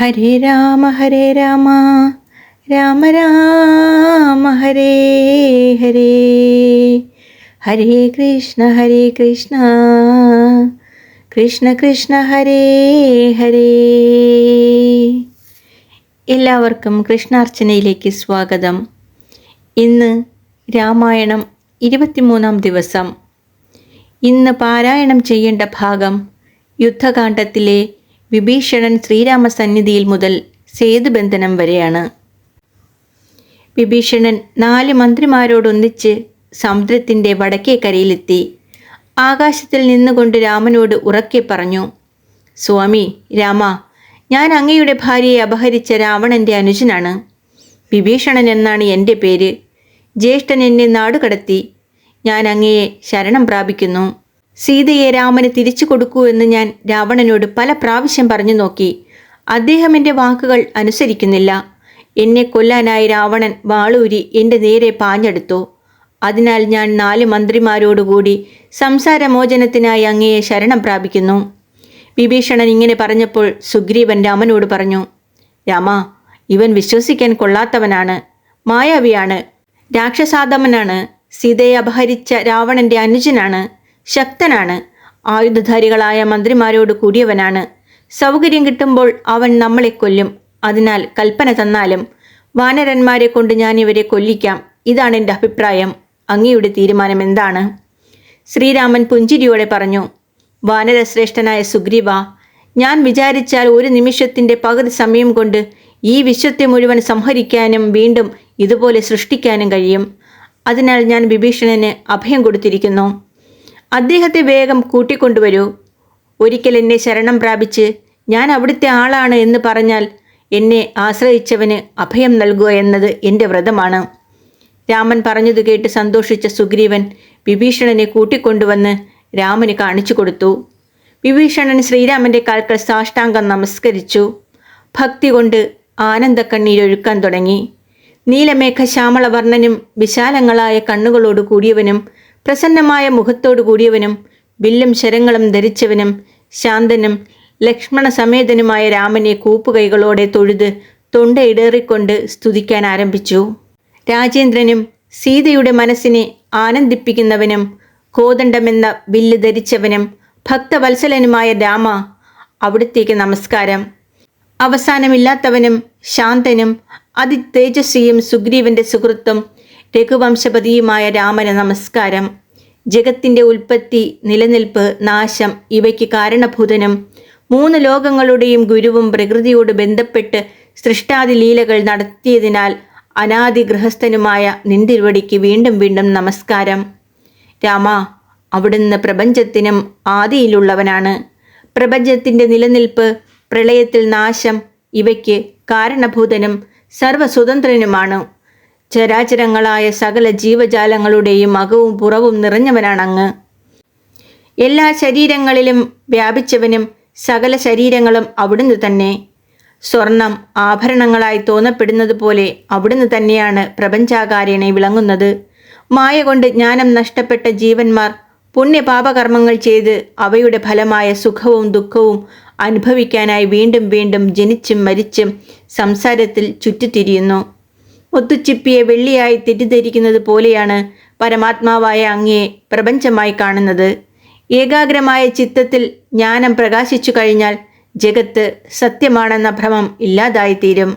ഹരേ രാമ ഹരേ രാമ. രാമ രാമ ഹരേ ഹരേ. ഹരേ കൃഷ്ണ ഹരേ കൃഷ്ണ. കൃഷ്ണ കൃഷ്ണ ഹരേ ഹരേ. എല്ലാവർക്കും കൃഷ്ണാർച്ചനയിലേക്ക് സ്വാഗതം. ഇന്ന് രാമായണം ഇരുപത്തിമൂന്നാം ദിവസം. ഇന്ന് പാരായണം ചെയ്യേണ്ട ഭാഗം യുദ്ധകാണ്ഡത്തിലെ വിഭീഷണൻ ശ്രീരാമസന്നിധിയിൽ മുതൽ സേതുബന്ധനം വരെയാണ്. വിഭീഷണൻ നാല് മന്ത്രിമാരോടൊന്നിച്ച് സമുദ്രത്തിന്റെ വടക്കേ കരയിലെത്തി. ആകാശത്തിൽ നിന്നുകൊണ്ട് രാമനോട് ഉറക്കെ പറഞ്ഞു സ്വാമി രാമ ഞാൻ അങ്ങയുടെ ഭാര്യയെ അപഹരിച്ച രാവണന്റെ അനുജനാണ്. വിഭീഷണൻ എന്നാണ് എന്റെ പേര്. ജ്യേഷ്ഠൻ എന്നെ നാടുകടത്തി. ഞാൻ അങ്ങയെ ശരണം പ്രാപിക്കുന്നു. സീതയെ രാമന് തിരിച്ചു കൊടുക്കൂ എന്ന് ഞാൻ രാവണനോട് പല പ്രാവശ്യം പറഞ്ഞു നോക്കി. അദ്ദേഹം എന്റെ വാക്കുകൾ അനുസരിക്കുന്നില്ല. എന്നെ കൊല്ലാനായി രാവണൻ വാളൂരി എന്റെ നേരെ പാഞ്ഞെടുത്തു. അതിനാൽ ഞാൻ നാല് മന്ത്രിമാരോടുകൂടി സംസാരമോചനത്തിനായി അങ്ങയെ ശരണം പ്രാപിക്കുന്നു. വിഭീഷണൻ ഇങ്ങനെ പറഞ്ഞപ്പോൾ സുഗ്രീവൻ രാമനോട് പറഞ്ഞു രാമ ഇവൻ വിശ്വസിക്കാൻ കൊള്ളാത്തവനാണ്. മായാവിയാണ്. രാക്ഷസാദമനാണ്. സീതയെ അപഹരിച്ച രാവണന്റെ അനുജനാണ്. ശക്തനാണ്. ആയുധധാരികളായ മന്ത്രിമാരോട് കൂടിയവനാണ്. സൗകര്യം കിട്ടുമ്പോൾ അവൻ നമ്മളെ കൊല്ലും. അതിനാൽ കൽപ്പന തന്നാലും വാനരന്മാരെ കൊണ്ട് ഞാൻ ഇവരെ കൊല്ലിക്കാം. ഇതാണ് എന്റെ അഭിപ്രായം. അങ്ങയുടെ തീരുമാനം എന്താണ്? ശ്രീരാമൻ പുഞ്ചിരിയോടെ പറഞ്ഞു വാനരശ്രേഷ്ഠനായ സുഗ്രീവ ഞാൻ വിചാരിച്ചാൽ ഒരു നിമിഷത്തിന്റെ പകുതി സമയം കൊണ്ട് ഈ വിശ്വത്തെ മുഴുവൻ സംഹരിക്കാനും വീണ്ടും ഇതുപോലെ സൃഷ്ടിക്കാനും കഴിയും. അതിനാൽ ഞാൻ വിഭീഷണന് അഭയം കൊടുത്തിരിക്കുന്നു. അദ്ദേഹത്തെ വേഗം കൂട്ടിക്കൊണ്ടുവരൂ. ഒരിക്കൽ എന്നെ ശരണം പ്രാപിച്ച് ഞാൻ അവിടുത്തെ ആളാണ് എന്ന് പറഞ്ഞാൽ എന്നെ ആശ്രയിച്ചവന് അഭയം നൽകുക എന്നത് എന്റെ വ്രതമാണ്. രാമൻ പറഞ്ഞത് കേട്ട് സന്തോഷിച്ച സുഗ്രീവൻ വിഭീഷണനെ കൂട്ടിക്കൊണ്ടുവന്ന് രാമന് കാണിച്ചു കൊടുത്തു. വിഭീഷണൻ ശ്രീരാമന്റെ കാൽക്കൽ സാഷ്ടാംഗം നമസ്കരിച്ചു. ഭക്തി കൊണ്ട് ആനന്ദക്കണ്ണീരൊഴുക്കാൻ തുടങ്ങി. നീലമേഘ ശ്യാമളവർണനും വിശാലങ്ങളായ കണ്ണുകളോട് കൂടിയവനും പ്രസന്നമായ മുഖത്തോടു കൂടിയവനും വില്ലും ശരങ്ങളും ധരിച്ചവനും ശാന്തനും ലക്ഷ്മണ സമേതനുമായ രാമനെ കൂപ്പുകൈകളോടെ തൊഴുത് തൊണ്ടയിടേറിക്കൊണ്ട് സ്തുതിക്കാൻ ആരംഭിച്ചു. രാജേന്ദ്രനും സീതയുടെ മനസ്സിനെ ആനന്ദിപ്പിക്കുന്നവനും കോദണ്ഡമെന്ന വില്ല് ധരിച്ചവനും ഭക്തവത്സലനുമായ രാമ അവിടുത്തേക്ക് നമസ്കാരം. അവസാനമില്ലാത്തവനും ശാന്തനും അതിതേജസ്വിയും സുഗ്രീവന്റെ സുഹൃത്തും രഘുവംശപതിയുമായ രാമന് നമസ്കാരം. ജഗത്തിന്റെ ഉൽപ്പത്തി നിലനിൽപ്പ് നാശം ഇവയ്ക്ക് കാരണഭൂതനും മൂന്ന് ലോകങ്ങളുടെയും ഗുരുവും പ്രകൃതിയോട് ബന്ധപ്പെട്ട് സൃഷ്ടാദി ലീലകൾ നടത്തിയതിനാൽ അനാദി ഗൃഹസ്ഥനുമായ നിന്തിരുവടിക്ക് വീണ്ടും വീണ്ടും നമസ്കാരം. രാമ അവിടുന്ന് പ്രപഞ്ചത്തിനും ആദിയിലുള്ളവനാണ്. പ്രപഞ്ചത്തിന്റെ നിലനിൽപ്പ് പ്രളയത്തിൽ നാശം ഇവയ്ക്ക് കാരണഭൂതനും സർവസ്വതന്ത്രനുമാണ്. ചരാചരങ്ങളായ സകല ജീവജാലങ്ങളുടെയും അകവും പുറവും നിറഞ്ഞവനാണ് അങ്ങ് എല്ലാ ശരീരങ്ങളിലും വ്യാപിച്ചവനും സകല ശരീരങ്ങളും അവിടുന്ന് തന്നെ. സ്വർണം ആഭരണങ്ങളായി തോന്നപ്പെടുന്നത് പോലെ അവിടുന്ന് തന്നെയാണ് പ്രപഞ്ചാകാരനെ വിളങ്ങുന്നത്. മായ കൊണ്ട് ജ്ഞാനം നഷ്ടപ്പെട്ട ജീവന്മാർ പുണ്യപാപകർമ്മങ്ങൾ ചെയ്ത് അവയുടെ ഫലമായ സുഖവും ദുഃഖവും അനുഭവിക്കാനായി വീണ്ടും വീണ്ടും ജനിച്ചും മരിച്ചും സംസാരത്തിൽ ചുറ്റിത്തിരിയുന്നു. ഒത്തുച്ചിപ്പിയെ വെള്ളിയായി തെറ്റിദ്ധരിക്കുന്നത് പോലെയാണ് പരമാത്മാവായ അങ്ങയെ പ്രപഞ്ചമായി കാണുന്നത്. ഏകാഗ്രമായ ചിത്തത്തിൽ ജ്ഞാനം പ്രകാശിച്ചു കഴിഞ്ഞാൽ ജഗത്ത് സത്യമാണെന്ന ഭ്രമം ഇല്ലാതായിത്തീരും.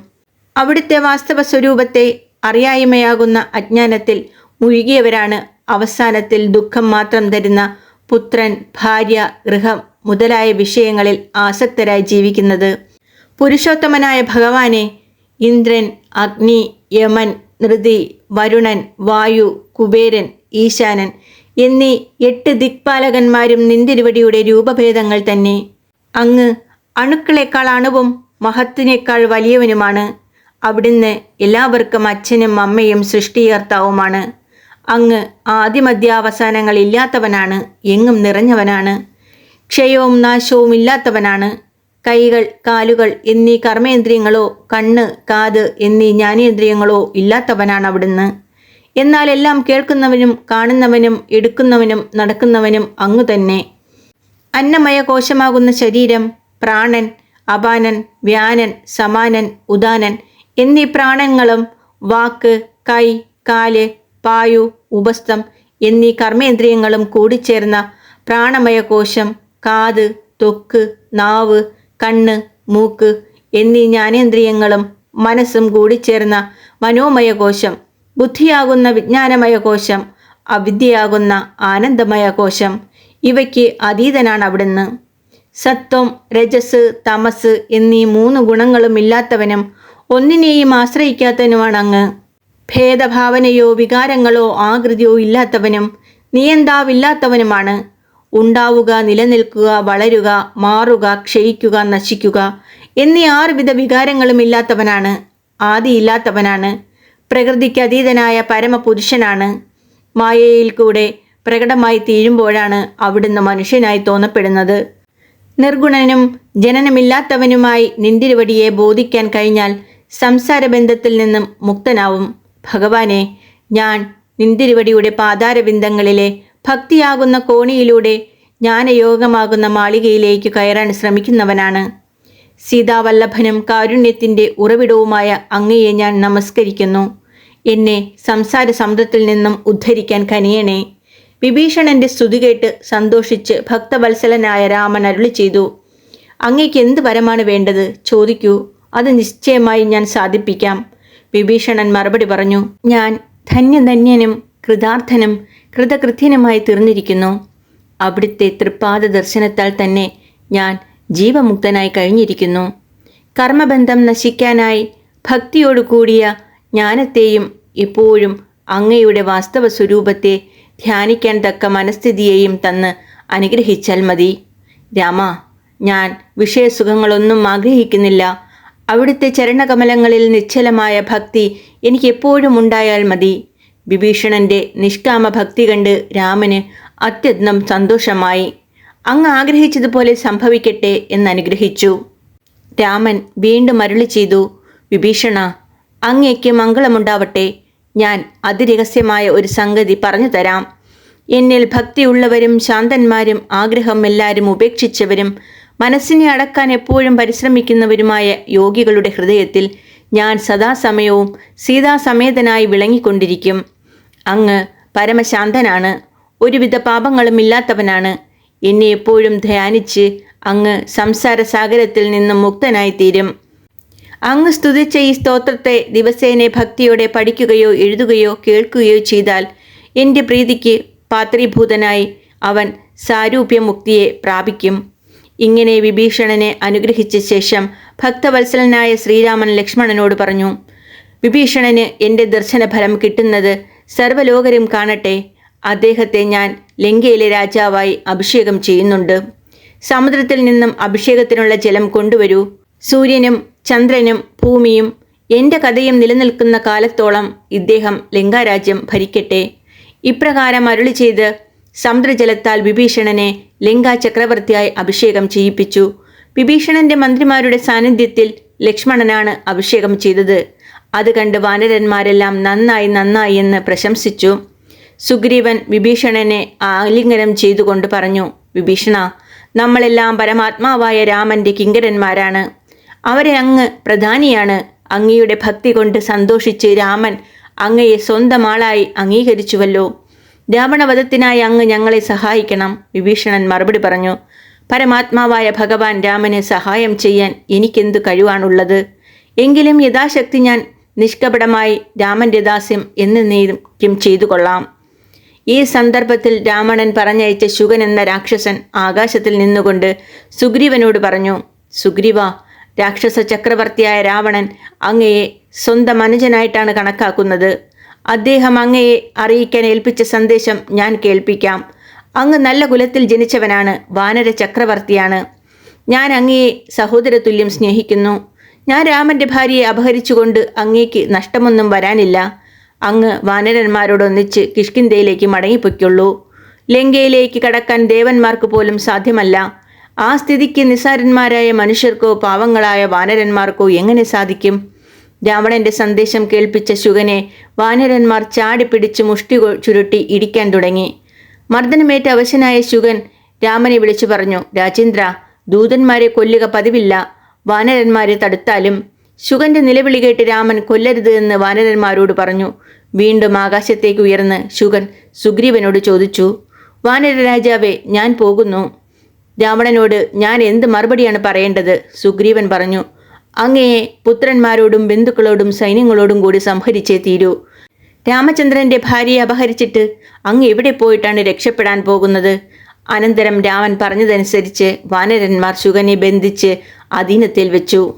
അവിടുത്തെ വാസ്തവ സ്വരൂപത്തെ അറിയായ്മയാകുന്ന അജ്ഞാനത്തിൽ മുഴുകിയവരാണ് അവസാനത്തിൽ ദുഃഖം മാത്രം തരുന്ന പുത്രൻ ഭാര്യ ഗൃഹം മുതലായ വിഷയങ്ങളിൽ ആസക്തരായി ജീവിക്കുന്നത്. പുരുഷോത്തമനായ ഭഗവാനെ ഇന്ദ്രൻ അഗ്നി യമൻ നൃതി വരുണൻ വായു കുബേരൻ ഈശാനൻ എന്നീ എട്ട് ദിക്പാലകന്മാരും നിന്തിരുവടിയുടെ രൂപഭേദങ്ങൾ തന്നെ. അങ്ങ് അണുക്കളെക്കാൾ അണുവും മഹത്തിനേക്കാൾ വലിയവനുമാണ്. അവിടുന്ന് എല്ലാവർക്കും അച്ഛനും അമ്മയും സൃഷ്ടികർത്താവുമാണ്. അങ്ങ് ആദ്യമധ്യാവസാനങ്ങൾ ഇല്ലാത്തവനാണ് എങ്ങും നിറഞ്ഞവനാണ്. ക്ഷയവും നാശവും ഇല്ലാത്തവനാണ് കൈകൾ കാലുകൾ എന്നീ കർമ്മേന്ദ്രിയങ്ങളോ കണ്ണ് കാത് എന്നീ ജ്ഞാനേന്ദ്രിയങ്ങളോ ഇല്ലാത്തവനാണ് അവിടുന്ന്. എന്നാൽ എല്ലാം കേൾക്കുന്നവനും കാണുന്നവനും എടുക്കുന്നവനും നടക്കുന്നവനും അങ്ങു തന്നെ. അന്നമയ കോശമാകുന്ന ശരീരം പ്രാണൻ അപാനൻ വ്യാനൻ സമാനൻ ഉദാനൻ എന്നീ പ്രാണങ്ങളും വാക്ക് കൈ കാൽ പായു ഉപസ്ഥം എന്നീ കർമ്മേന്ദ്രിയങ്ങളും കൂടിച്ചേർന്ന പ്രാണമയ കോശം കാത് തൊക്ക് നാവ് കണ്ണ് മൂക്ക് എന്നീ ജ്ഞാനേന്ദ്രിയങ്ങളും മനസ്സും കൂടിച്ചേർന്ന മനോമയ കോശം ബുദ്ധിയാകുന്ന വിജ്ഞാനമയ കോശം അവിദ്യയാകുന്ന ആനന്ദമയ കോശം ഇവയ്ക്ക് അതീതനാണ് അവിടുന്ന്. സത്വം രജസ് തമസ് എന്നീ മൂന്ന് ഗുണങ്ങളും ഇല്ലാത്തവനും ഒന്നിനെയും ആശ്രയിക്കാത്തവനുമാണ് അങ്ങ്. ഭേദഭാവനയോ വികാരങ്ങളോ ആകൃതിയോ ഇല്ലാത്തവനും നിയന്താവില്ലാത്തവനുമാണ് ഉണ്ടാവുക നിലനിൽക്കുക വളരുക മാറുക ക്ഷയിക്കുക നശിക്കുക എന്നീ ആറുവിധ വികാരങ്ങളും ഇല്ലാത്തവനാണ് ആദിയില്ലാത്തവനാണ് പ്രകൃതിക്ക് അതീതനായ പരമപുരുഷനാണ് മായയിൽ കൂടെ പ്രകടമായി തീരുമ്പോഴാണ് അവിടുന്ന് മനുഷ്യനായി തോന്നപ്പെടുന്നത്. നിർഗുണനും ജനനമില്ലാത്തവനുമായി നിന്തിരുവടിയെ ബോധിക്കാൻ കഴിഞ്ഞാൽ സംസാരബന്ധത്തിൽ നിന്നും മുക്തനാവും. ഭഗവാനെ ഞാൻ നിന്തിരുവടിയുടെ പാതാരബിന്ദങ്ങളിലെ ഭക്തിയാകുന്ന കോണിയിലൂടെ ജ്ഞാനയോഗമാകുന്ന മാളികയിലേക്ക് കയറാൻ ശ്രമിക്കുന്നവനാണ്. സീതാവല്ലഭനും കാരുണ്യത്തിന്റെ ഉറവിടവുമായ അങ്ങയെ ഞാൻ നമസ്കരിക്കുന്നു. എന്നെ സംസാര സമുദ്രത്തിൽ നിന്നും ഉദ്ധരിക്കാൻ കനിയണേ. വിഭീഷണന്റെ സ്തുതി കേട്ട് സന്തോഷിച്ച് ഭക്തവത്സലനായ രാമൻ അരുളി ചെയ്തു അങ്ങയ്ക്ക് എന്ത് വരമാണ് വേണ്ടത്? ചോദിക്കൂ. അത് നിശ്ചയമായി ഞാൻ സാധിപ്പിക്കാം. വിഭീഷണൻ മറുപടി പറഞ്ഞു ഞാൻ ധന്യധന്യനും കൃതാർത്ഥനും കൃതകൃത്യനുമായി തീർന്നിരിക്കുന്നു. അവിടുത്തെ തൃപ്പാദ ദർശനത്താൽ തന്നെ ഞാൻ ജീവമുക്തനായി കഴിഞ്ഞിരിക്കുന്നു. കർമ്മബന്ധം നശിക്കാനായി ഭക്തിയോടുകൂടിയ ജ്ഞാനത്തെയും ഇപ്പോഴും അങ്ങയുടെ വാസ്തവ സ്വരൂപത്തെ ധ്യാനിക്കാൻ തക്ക മനസ്ഥിതിയെയും തന്ന് അനുഗ്രഹിച്ചാൽ മതി. രാമ ഞാൻ വിഷയസുഖങ്ങളൊന്നും ആഗ്രഹിക്കുന്നില്ല. അവിടുത്തെ ചരണകമലങ്ങളിൽ നിശ്ചലമായ ഭക്തി എനിക്കെപ്പോഴും ഉണ്ടായാൽ മതി. വിഭീഷണന്റെ നിഷ്കാമ ഭക്തി കണ്ട് രാമന് അത്യന്തം സന്തോഷമായി. അങ്ങ് ആഗ്രഹിച്ചതുപോലെ സംഭവിക്കട്ടെ എന്നനുഗ്രഹിച്ചു. രാമൻ വീണ്ടും അരുളി ചെയ്തു വിഭീഷണ അങ്ങേക്ക് മംഗളമുണ്ടാവട്ടെ. ഞാൻ അതിരഹസ്യമായ ഒരു സംഗതി പറഞ്ഞു തരാം. എന്നിൽ ഭക്തിയുള്ളവരും ശാന്തന്മാരും ആഗ്രഹം എല്ലാവരും ഉപേക്ഷിച്ചവരും മനസ്സിനെ അടക്കാൻ എപ്പോഴും പരിശ്രമിക്കുന്നവരുമായ യോഗികളുടെ ഹൃദയത്തിൽ ഞാൻ സദാസമയവും സീതാസമേതനായി വിളങ്ങിക്കൊണ്ടിരിക്കും. അങ്ങ് പരമശാന്തനാണ്. ഒരുവിധ പാപങ്ങളും ഇല്ലാത്തവനാണ്. എന്നെ എപ്പോഴും ധ്യാനിച്ച് അങ്ങ് സംസാരസാഗരത്തിൽ നിന്നും മുക്തനായി തീരും അങ്ങ് സ്തുതിച്ച ഈ സ്തോത്രത്തെ ദിവസേനെ ഭക്തിയോടെ പഠിക്കുകയോ എഴുതുകയോ കേൾക്കുകയോ ചെയ്താൽ എന്റെ പ്രീതിക്ക് പാത്രീഭൂതനായി അവൻ സാരൂപ്യമുക്തിയെ പ്രാപിക്കും. ഇങ്ങനെ വിഭീഷണനെ അനുഗ്രഹിച്ച ശേഷം ഭക്തവത്സലനായ ശ്രീരാമൻ ലക്ഷ്മണനോട് പറഞ്ഞു വിഭീഷണന് എന്റെ ദർശനഫലം കിട്ടുന്നത് സർവലോകരും കാണട്ടെ. അദ്ദേഹത്തെ ഞാൻ ലങ്കയിലെ രാജാവായി അഭിഷേകം ചെയ്യുന്നുണ്ട്. സമുദ്രത്തിൽ നിന്നും അഭിഷേകത്തിനുള്ള ജലം കൊണ്ടുവരൂ. സൂര്യനും ചന്ദ്രനും ഭൂമിയും എന്റെ കഥയും നിലനിൽക്കുന്ന കാലത്തോളം ഇദ്ദേഹം ലങ്കാരാജ്യം ഭരിക്കട്ടെ. ഇപ്രകാരം അരുളി ചെയ്ത് സമുദ്രജലത്താൽ വിഭീഷണനെ ലങ്കാ ചക്രവർത്തിയായി അഭിഷേകം ചെയ്യിപ്പിച്ചു. വിഭീഷണന്റെ മന്ത്രിമാരുടെ സാന്നിധ്യത്തിൽ ലക്ഷ്മണനാണ് അഭിഷേകം ചെയ്തത്. അത് കണ്ട് വാനരന്മാരെല്ലാം നന്നായി നന്നായി എന്ന് പ്രശംസിച്ചു. സുഗ്രീവൻ വിഭീഷണനെ ആലിംഗനം ചെയ്തുകൊണ്ട് പറഞ്ഞു വിഭീഷണ നമ്മളെല്ലാം പരമാത്മാവായ രാമന്റെ കിങ്കരന്മാരാണ്. അവരെ അങ്ങ് പ്രധാനിയാണ്. അങ്ങയുടെ ഭക്തി കൊണ്ട് സന്തോഷിച്ച് രാമൻ അങ്ങയെ സ്വന്തം ആളായി അംഗീകരിച്ചുവല്ലോ. രാവണവധത്തിനായി അങ്ങ് ഞങ്ങളെ സഹായിക്കണം വിഭീഷണൻ മറുപടി പറഞ്ഞു. പരമാത്മാവായ ഭഗവാൻ രാമനെ സഹായം ചെയ്യാൻ എനിക്കെന്തു കഴിവാണുള്ളത്? എങ്കിലും യഥാശക്തി ഞാൻ നിഷ്കപടമായി രാമന്റെ ദാസ്യം എന്നേക്കും ചെയ്തു കൊള്ളാം. ഈ സന്ദർഭത്തിൽ രാമണൻ പറഞ്ഞയച്ച ശുഗൻ എന്ന രാക്ഷസൻ ആകാശത്തിൽ നിന്നുകൊണ്ട് സുഗ്രീവനോട് പറഞ്ഞു സുഗ്രീവ രാക്ഷസ ചക്രവർത്തിയായ രാവണൻ അങ്ങയെ സ്വന്തം അനുജനായിട്ടാണ് കണക്കാക്കുന്നത്. അദ്ദേഹം അങ്ങയെ അറിയിക്കാൻ ഏൽപ്പിച്ച സന്ദേശം ഞാൻ കേൾപ്പിക്കാം. അങ്ങ് നല്ല കുലത്തിൽ ജനിച്ചവനാണ് വാനര ചക്രവർത്തിയാണ്. ഞാൻ അങ്ങയെ സഹോദരതുല്യം സ്നേഹിക്കുന്നു. ഞാൻ രാമന്റെ ഭാര്യയെ അപഹരിച്ചുകൊണ്ട് അങ്ങേക്ക് നഷ്ടമൊന്നും വരാനില്ല. അങ്ങ് വാനരന്മാരോടൊന്നിച്ച് കിഷ്കിന്തയിലേക്ക് മടങ്ങിപ്പൊയ്ക്കുള്ളൂ. ലങ്കയിലേക്ക് കടക്കാൻ ദേവന്മാർക്ക് പോലും സാധ്യമല്ല. ആ സ്ഥിതിക്ക് നിസാരന്മാരായ മനുഷ്യർക്കോ പാവങ്ങളായ വാനരന്മാർക്കോ എങ്ങനെ സാധിക്കും? രാവണന്റെ സന്ദേശം കേൾപ്പിച്ച ശുഗനെ വാനരന്മാർ ചാടിപ്പിടിച്ച് മുഷ്ടി ചുരുട്ടി ഇടിക്കാൻ തുടങ്ങി. മർദ്ദനമേറ്റ അവശനായ ശുഗൻ രാമനെ വിളിച്ചു പറഞ്ഞു രാജേന്ദ്ര ദൂതന്മാരെ കൊല്ലുക പതിവില്ല. വാനരന്മാരെ തടുത്താലും. ശുഗന്റെ നിലവിളി കേട്ട് രാമൻ കൊല്ലരുത് എന്ന് വാനരന്മാരോട് പറഞ്ഞു. വീണ്ടും ആകാശത്തേക്ക് ഉയർന്ന് ശുഗൻ സുഗ്രീവനോട് ചോദിച്ചു വാനര രാജാവേ ഞാൻ പോകുന്നു. രാവണനോട് ഞാൻ എന്ത് മറുപടിയാണ് പറയേണ്ടത്? സുഗ്രീവൻ പറഞ്ഞു അങ്ങയെ പുത്രന്മാരോടും ബന്ധുക്കളോടും സൈന്യങ്ങളോടും കൂടി സംഹരിച്ചേ തീരൂ. രാമചന്ദ്രന്റെ ഭാര്യയെ അപഹരിച്ചിട്ട് അങ്ങ് എവിടെ പോയിട്ടാണ് രക്ഷപ്പെടാൻ പോകുന്നത്? അനന്തരം രാമൻ പറഞ്ഞതനുസരിച്ച് വാനരന്മാർ ശുഗനെ ബന്ധിച്ച് അധീനത്തിൽ വെച്ചു.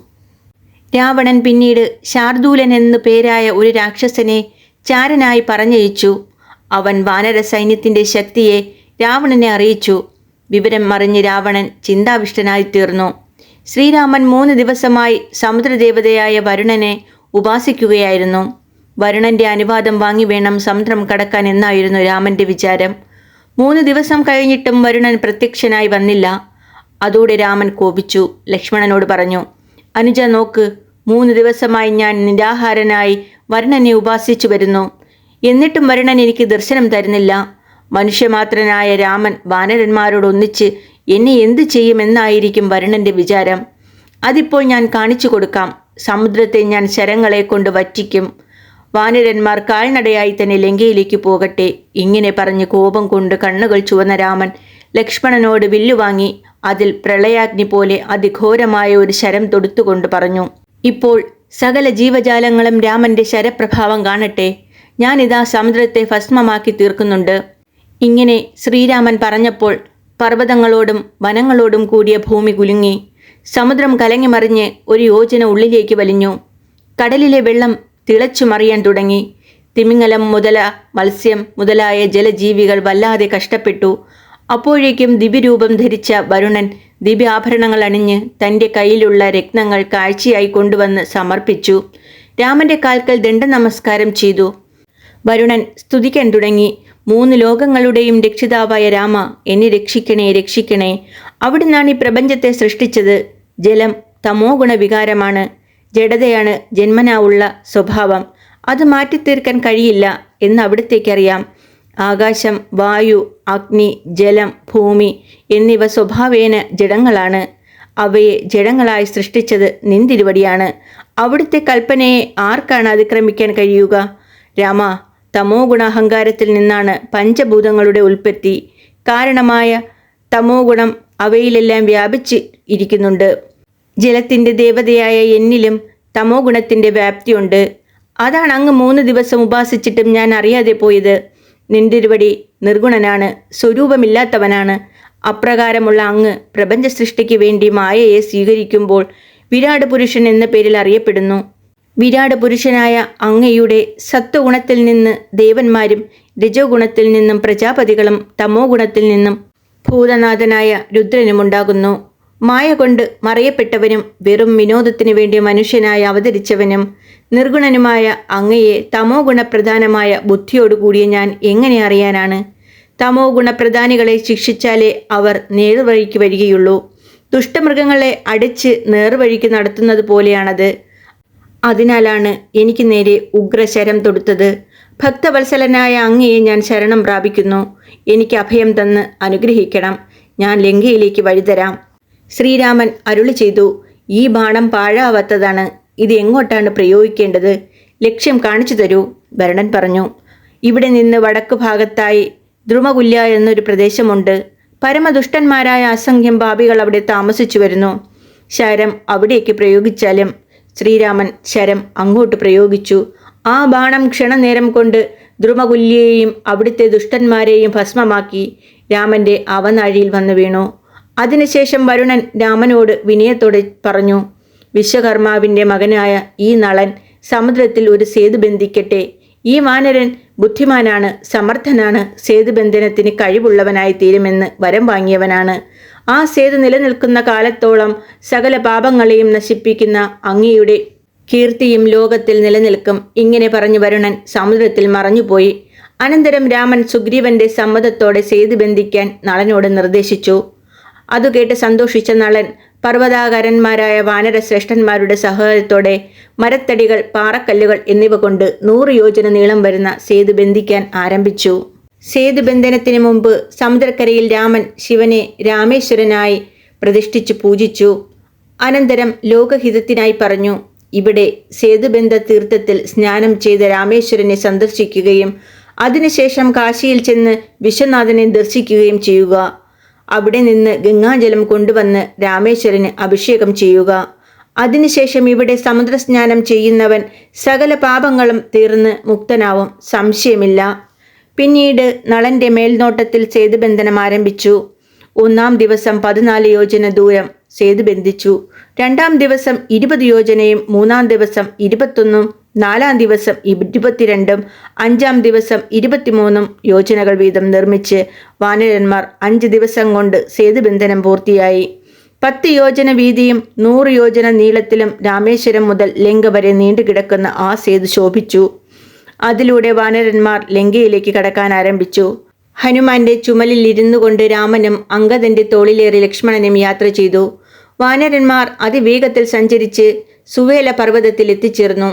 രാവണൻ പിന്നീട് ശാർദൂലൻ എന്നു പേരായ ഒരു രാക്ഷസനെ ചാരനായി പറഞ്ഞയച്ചു. അവൻ വാനര സൈന്യത്തിന്റെ ശക്തിയെ രാവണനെ അറിയിച്ചു. വിവരം മറിഞ്ഞ് രാവണൻ ചിന്താവിഷ്ടനായി തീർന്നു. ശ്രീരാമൻ മൂന്ന് ദിവസമായി സമുദ്രദേവതയായ വരുണനെ ഉപാസിക്കുകയായിരുന്നു. വരുണന്റെ അനുവാദം വാങ്ങി വേണം സമുദ്രം കടക്കാൻ എന്നായിരുന്നു രാമന്റെ വിചാരം. മൂന്ന് ദിവസം കഴിഞ്ഞിട്ടും വരുണൻ പ്രത്യക്ഷനായി വന്നില്ല. അതോടെ രാമൻ കോപിച്ചു. ലക്ഷ്മണനോട് പറഞ്ഞു അനുജ നോക്ക് മൂന്ന് ദിവസമായി ഞാൻ നിരാഹാരനായി വരുണനെ ഉപാസിച്ചു വരുന്നു. എന്നിട്ടും വരുണൻ എനിക്ക് ദർശനം തരുന്നില്ല. മനുഷ്യമാത്രനായ രാമൻ വാനരന്മാരോടൊന്നിച്ച് എന്നെ എന്തു ചെയ്യുമെന്നായിരിക്കും വരുണന്റെ വിചാരം. അതിപ്പോൾ ഞാൻ കാണിച്ചു കൊടുക്കാം. സമുദ്രത്തെ ഞാൻ ശരങ്ങളെ കൊണ്ട് വറ്റിക്കും. വാനരന്മാർ കാൽനടയായി തന്നെ ലങ്കയിലേക്ക് പോകട്ടെ. ഇങ്ങനെ പറഞ്ഞ് കോപം കൊണ്ട് കണ്ണുകൾ ചുവന്ന രാമൻ ലക്ഷ്മണനോട് വില്ലുവാങ്ങി അതിൽ പ്രളയാഗ്നി പോലെ അതിഘോരമായ ഒരു ശരം തൊടുത്തുകൊണ്ട് പറഞ്ഞു ഇപ്പോൾ സകല ജീവജാലങ്ങളും രാമന്റെ ശരപ്രഭാവം കാണട്ടെ. ഞാനിതാ സമുദ്രത്തെ ഭസ്മമാക്കി തീർക്കുന്നുണ്ട് ഇങ്ങനെ ശ്രീരാമൻ പറഞ്ഞപ്പോൾ പർവതങ്ങളോടും വനങ്ങളോടും കൂടിയ ഭൂമി കുലുങ്ങി. സമുദ്രം കലങ്ങിമറിഞ്ഞ് ഒരു യോജന ഉള്ളിലേക്ക് വലിഞ്ഞു. കടലിലെ വെള്ളം തിളച്ചു മറിയാൻ തുടങ്ങി. തിമിങ്ങലം മുതല മത്സ്യം മുതലായ ജലജീവികൾ വല്ലാതെ കഷ്ടപ്പെട്ടു. അപ്പോഴേക്കും ദിവ്യരൂപം ധരിച്ച വരുണൻ ദിവ്യാഭരണങ്ങൾ അണിഞ്ഞ് തന്റെ കയ്യിലുള്ള രത്നങ്ങൾ കാഴ്ചയായി കൊണ്ടുവന്ന് സമർപ്പിച്ചു. രാമന്റെ കാൽക്കൽ ദണ്ഡ നമസ്കാരം ചെയ്തു. വരുണൻ സ്തുതിക്കാൻ തുടങ്ങി. മൂന്ന് ലോകങ്ങളുടെയും രക്ഷിതാവായ രാമ എന്നെ രക്ഷിക്കണേ രക്ഷിക്കണേ. അവിടുന്നാണ് ഈ പ്രപഞ്ചത്തെ സൃഷ്ടിച്ചത്. ജലം തമോ ഗുണവികാരമാണ്. ജഡതയാണ് ജന്മനാവുള്ള സ്വഭാവം. അത് മാറ്റിത്തീർക്കാൻ കഴിയില്ല എന്ന് അവിടത്തേക്കറിയാം. ആകാശം വായു അഗ്നി ജലം ഭൂമി എന്നിവ സ്വഭാവേന ജഡങ്ങളാണ്. അവയെ ജഡങ്ങളായി സൃഷ്ടിച്ചത് നിന്തിരുവടിയാണ്. അവിടുത്തെ കൽപ്പനയെ ആർക്കാണ് അതിക്രമിക്കാൻ കഴിയുക? രാമ തമോ ഗുണാഹങ്കാരത്തിൽ നിന്നാണ് പഞ്ചഭൂതങ്ങളുടെ ഉൽപ്പത്തി. കാരണമായ തമോ ഗുണം അവയിലെല്ലാം വ്യാപിച്ച് ഇരിക്കുന്നുണ്ട്. ജലത്തിന്റെ ദേവതയായ എന്നിലും തമോ ഗുണത്തിന്റെ വ്യാപ്തിയുണ്ട്. അതാണ് അങ്ങ് മൂന്ന് ദിവസം ഉപാസിച്ചിട്ടും ഞാൻ അറിയാതെ പോയത്. നിന്തിരുവടി നിർഗുണനാണ് സ്വരൂപമില്ലാത്തവനാണ്. അപ്രകാരമുള്ള അങ്ങ് പ്രപഞ്ച സൃഷ്ടിക്ക് വേണ്ടി മായയെ സ്വീകരിക്കുമ്പോൾ വിരാട് പുരുഷൻ എന്ന പേരിൽ അറിയപ്പെടുന്നു. വിരാട് പുരുഷനായ അങ്ങയുടെ സത്വഗുണത്തിൽ നിന്ന് ദേവന്മാരും രജോഗുണത്തിൽ നിന്നും പ്രജാപതികളും തമോ ഗുണത്തിൽ നിന്നും ഭൂതനാഥനായ രുദ്രനും ഉണ്ടാകുന്നു മായ കൊണ്ട് മറയപ്പെട്ടവനും വെറും വിനോദത്തിനു വേണ്ടി മനുഷ്യനായി അവതരിച്ചവനും നിർഗുണനുമായ അങ്ങയെ തമോ ഗുണപ്രധാനമായ ബുദ്ധിയോടുകൂടിയ ഞാൻ എങ്ങനെ അറിയാനാണ്? തമോ ഗുണപ്രധാനികളെ ശിക്ഷിച്ചാലേ അവർ നേർവഴിക്ക് വരികയുള്ളൂ. ദുഷ്ടമൃഗങ്ങളെ അടിച്ച് നേർവഴിക്ക് നടത്തുന്നത് പോലെയാണത്. അതിനാലാണ് എനിക്ക് നേരെ ഉഗ്രശരം തൊടുത്തത്. ഭക്തവത്സലനായ അങ്ങയെ ഞാൻ ശരണം പ്രാപിക്കുന്നു. എനിക്ക് അഭയം തന്ന് അനുഗ്രഹിക്കണം. ഞാൻ ലങ്കയിലേക്ക് വഴിതരാം. ശ്രീരാമൻ അരുളി ചെയ്തു ഈ ബാണം പാഴാവാത്തതാണ്. ഇത് എങ്ങോട്ടാണ് പ്രയോഗിക്കേണ്ടത്? ലക്ഷ്യം കാണിച്ചു തരൂ ഭരണൻ പറഞ്ഞു. ഇവിടെ നിന്ന് വടക്കു ഭാഗത്തായി ദ്രുമകുല്യ എന്നൊരു പ്രദേശമുണ്ട്. പരമദുഷ്ടന്മാരായ അസംഖ്യം പാപികൾ അവിടെ താമസിച്ചു വരുന്നു. ശരം അവിടേക്ക് പ്രയോഗിച്ചാലും ശ്രീരാമൻ ശരം അങ്ങോട്ട് പ്രയോഗിച്ചു. ആ ബാണം ക്ഷണനേരം കൊണ്ട് ദ്രുമകുല്യേയും അവിടുത്തെ ദുഷ്ടന്മാരെയും ഭസ്മമാക്കി. രാമന്റെ അവനാഴിയിൽ വന്നു വീണു. അതിനുശേഷം വരുണൻ രാമനോട് വിനയത്തോടെ പറഞ്ഞു വിശ്വകർമാവിന്റെ മകനായ ഈ നളൻ സമുദ്രത്തിൽ ഒരു സേതു ബന്ധിക്കട്ടെ. ഈ മാനരൻ ബുദ്ധിമാനാണ് സമർത്ഥനാണ് സേതുബന്ധനത്തിന് കഴിവുള്ളവനായി തീരുമെന്ന് വരം വാങ്ങിയവനാണ്. ആ സേതു നിലനിൽക്കുന്ന കാലത്തോളം സകല പാപങ്ങളെയും നശിപ്പിക്കുന്ന അങ്ങയുടെ കീർത്തിയും ലോകത്തിൽ നിലനിൽക്കും. ഇങ്ങനെ പറഞ്ഞു വരുണൻ സമുദ്രത്തിൽ മറഞ്ഞുപോയി. അനന്തരം രാമൻ സുഗ്രീവന്റെ സമ്മതത്തോടെ സേതു ബന്ധിക്കാൻ നളനോട് നിർദ്ദേശിച്ചു. അതു കേട്ട് സന്തോഷിച്ച നളൻ പർവതാകാരന്മാരായ വാനരശ്രേഷ്ഠന്മാരുടെ സഹായത്തോടെ മരത്തടികൾ പാറക്കല്ലുകൾ എന്നിവ കൊണ്ട് നൂറ് യോജന നീളം വരുന്ന സേതു ബന്ധിക്കാൻ ആരംഭിച്ചു. സേതുബന്ധനത്തിന് മുമ്പ് സമുദ്രക്കരയിൽ രാമൻ ശിവനെ രാമേശ്വരനായി പ്രതിഷ്ഠിച്ചു പൂജിച്ചു. അനന്തരം ലോകഹിതത്തിനായി പറഞ്ഞു ഇവിടെ സേതുബന്ധ തീർത്ഥത്തിൽ സ്നാനം ചെയ്ത രാമേശ്വരനെ സന്ദർശിക്കുകയും അതിനുശേഷം കാശിയിൽ ചെന്ന് വിശ്വനാഥനെ ദർശിക്കുകയും ചെയ്യുക. അവിടെ നിന്ന് ഗംഗാജലം കൊണ്ടുവന്ന് രാമേശ്വരന് അഭിഷേകം ചെയ്യുക. അതിനുശേഷം ഇവിടെ സമുദ്രസ്നാനം ചെയ്യുന്നവൻ സകല പാപങ്ങളും തീർന്ന് മുക്തനാവും. സംശയമില്ല. പിന്നീട് നളന്റെ മേൽനോട്ടത്തിൽ സേതുബന്ധനം ആരംഭിച്ചു. ഒന്നാം ദിവസം പതിനാല് യോജന ദൂരം സേതു ബന്ധിച്ചു. രണ്ടാം ദിവസം ഇരുപത് യോജനയും മൂന്നാം ദിവസം ഇരുപത്തൊന്നും നാലാം ദിവസം ഇരുപത്തിരണ്ടും അഞ്ചാം ദിവസം ഇരുപത്തിമൂന്നും യോജനകൾ വീതം നിർമ്മിച്ച് വാനരന്മാർ അഞ്ച് ദിവസം കൊണ്ട് സേതുബന്ധനം പൂർത്തിയായി. പത്ത് യോജന വീതിയും നൂറ് യോജന നീളത്തിലും രാമേശ്വരം മുതൽ ലങ്ക വരെ നീണ്ടുകിടക്കുന്ന ആ സേതു ശോഭിച്ചു. അതിലൂടെ വാനരന്മാർ ലങ്കയിലേക്ക് കടക്കാൻ ആരംഭിച്ചു. ഹനുമാന്റെ ചുമലിൽ ഇരുന്നു കൊണ്ട് രാമനും അങ്കദന്റെ തോളിലേറി ലക്ഷ്മണനും യാത്ര ചെയ്തു. വാനരന്മാർ അതിവേഗത്തിൽ സഞ്ചരിച്ച് സുവേല പർവതത്തിൽ എത്തിച്ചേർന്നു.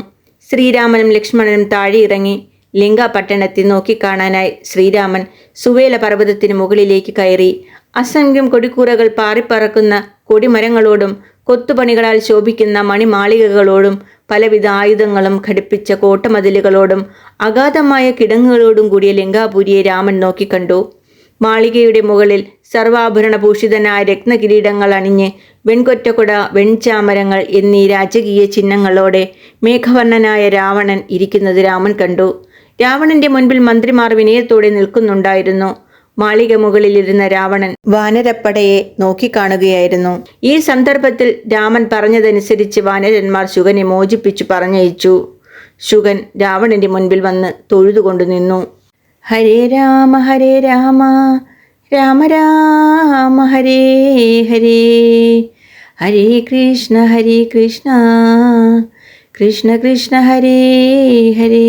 ശ്രീരാമനും ലക്ഷ്മണനും താഴെ ഇറങ്ങി ലിംഗ പട്ടണത്തെ നോക്കിക്കാണാനായി ശ്രീരാമൻ സുവേല പർവതത്തിന് മുകളിലേക്ക് കയറി. അസംഖ്യം കൊടിക്കൂറകൾ പാറിപ്പറക്കുന്ന കൊടിമരങ്ങളോടും കൊത്തുപണികളാൽ ശോഭിക്കുന്ന മണിമാളികകളോടും പലവിധ ആയുധങ്ങളും ഘടിപ്പിച്ച കോട്ടമതിലുകളോടും അഗാധമായ കിടങ്ങുകളോടും കൂടിയ ലങ്കാപുരിയെ രാമൻ നോക്കിക്കണ്ടു. മാളികയുടെ മുകളിൽ സർവാഭരണഭൂഷിതനായ രത്നകിരീടങ്ങൾ അണിഞ്ഞ് വെൺകൊറ്റക്കുട വെൺചാമരങ്ങൾ എന്നീ രാജകീയ ചിഹ്നങ്ങളോടെ മേഘവർണനായ രാവണൻ ഇരിക്കുന്നത് രാമൻ കണ്ടു. രാവണന്റെ മുൻപിൽ മന്ത്രിമാർ വിനയത്തോടെ നിൽക്കുന്നുണ്ടായിരുന്നു. മാളിക മുകളിലിരുന്ന രാവണൻ വാനരപ്പടയെ നോക്കിക്കാണുകയായിരുന്നു. ഈ സന്ദർഭത്തിൽ രാമൻ പറഞ്ഞതനുസരിച്ച് വാനരന്മാർ ശുഗനെ മോചിപ്പിച്ചു പറഞ്ഞയച്ചു. ശുഗൻ രാവണന്റെ മുൻപിൽ വന്ന് തൊഴുതുകൊണ്ടു നിന്നു. ഹരേ രാമ ഹരേ രാമ രാമ രാമ ഹരേ ഹരേ. ഹരേ കൃഷ്ണ ഹരേ കൃഷ്ണ കൃഷ്ണ കൃഷ്ണ ഹരേ ഹരേ.